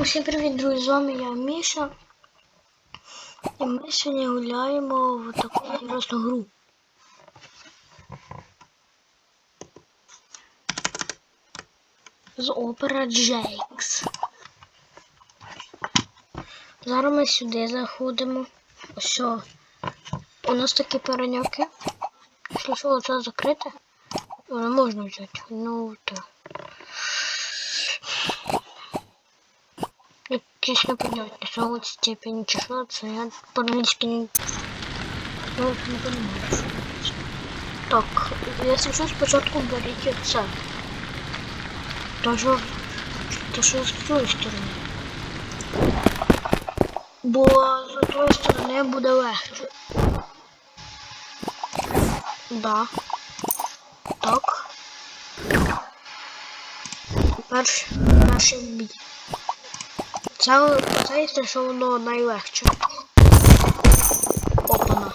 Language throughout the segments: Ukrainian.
Усім привіт, друзі, з вами я Міша. І ми сьогодні гуляємо в таку інтересну гру. З опера Джейкс. Зараз ми сюди заходимо. Ось. У нас такі переняки. Якщо що, це закрите, можна взяти. Ну так. Сьогодні степені чи що це, я по-англійськи не, ну, не понимаю. Так, якщо що, спочатку беріть оце. То що, то що з цієї сторони. Бо з тої сторони буде легше. Да. Так. Перш, перший бій. Це, що воно найлегше. Опана.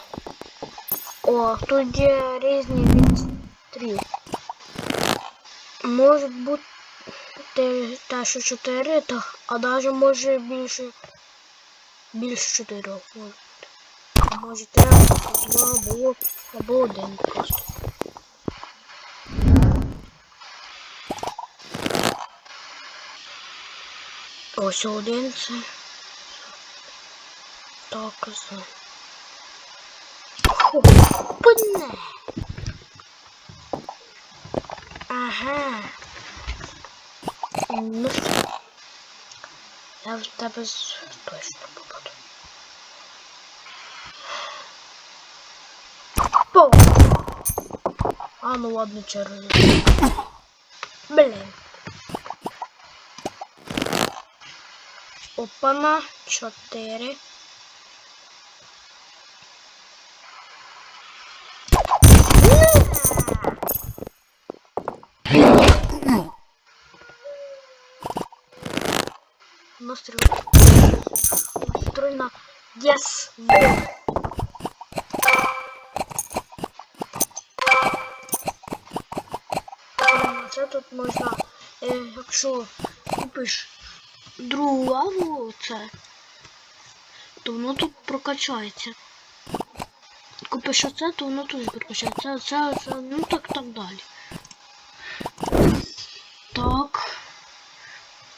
О, тут є різні відстріл. Може бути те, що 4, та, а навіть може більше більше 4 може бути. А може 3, або 2, або, або 1 просто. Ось один це. Так, за. Хопне. Ага. Ну що? Я в тебе з- точно попаду. По. А ну ладно, через. Блин. Опана, 4. Настрой. Настрой на Yes. Це тут можна, е, якщо купиш другу лаву це, то воно тут прокачається. Купиш оце, то воно тут прокачається. Це, це, ну так так далі. Так.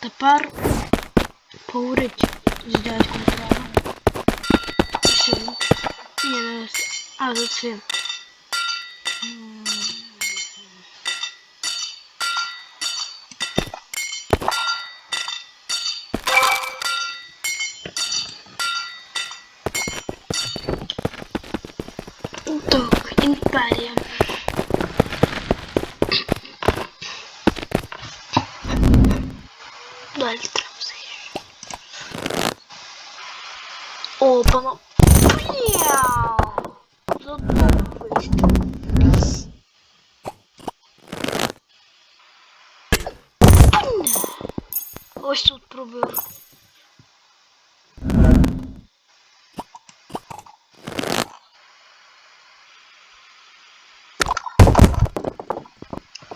Тепер поговорить з дядьком треба. Ні, не А, за цим. Так, імперія. Далі треба! Задумався. Ось тут пробив.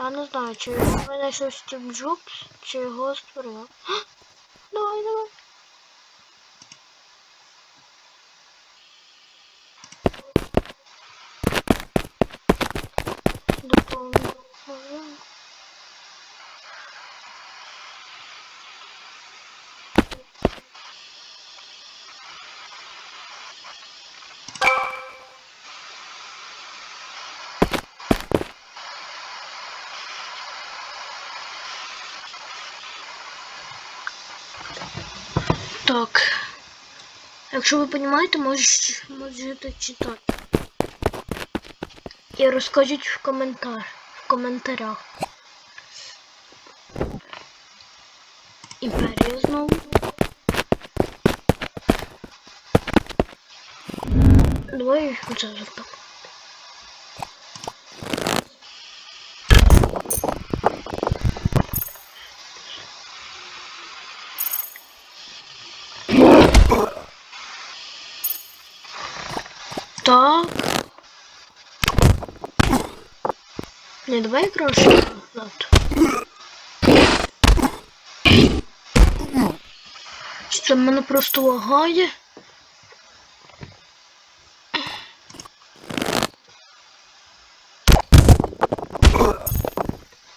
я не знаю, чи в мене щось тим джук, чи його створив. Так. Якщо ви розумієте, можете читати. І розкажіть в коментар, в коментарях. Імперія знову. Давай це зробимо. Так. Не, давай краще назад. Чи мене просто лагає.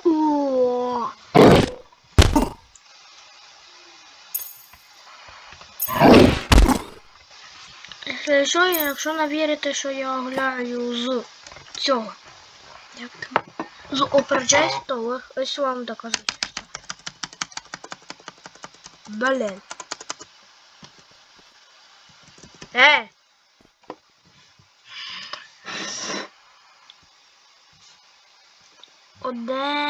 О. Якщо що, якщо не вірите, що я гуляю з цього. Як там? З Opera то ось вам докажу. Блін. Е! Оде.